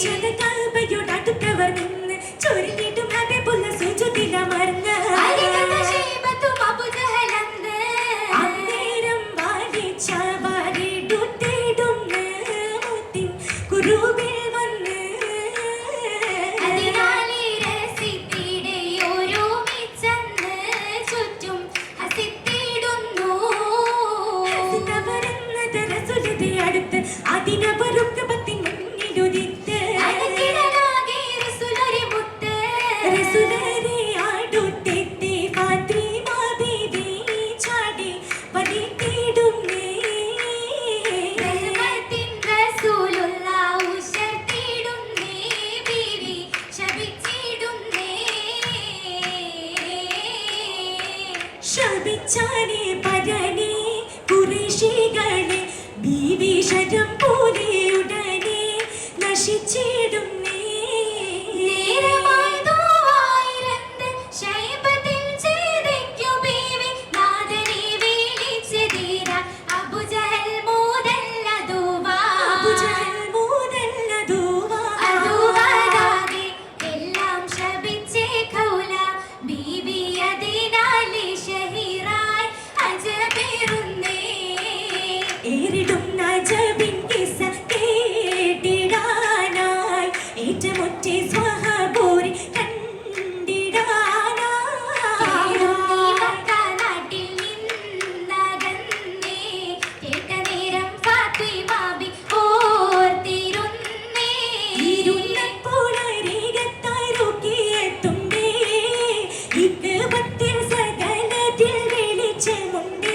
pretend it doesn't ശരം പോലെ ഉടനെ നശിച്ചിടുന്നേ Trên.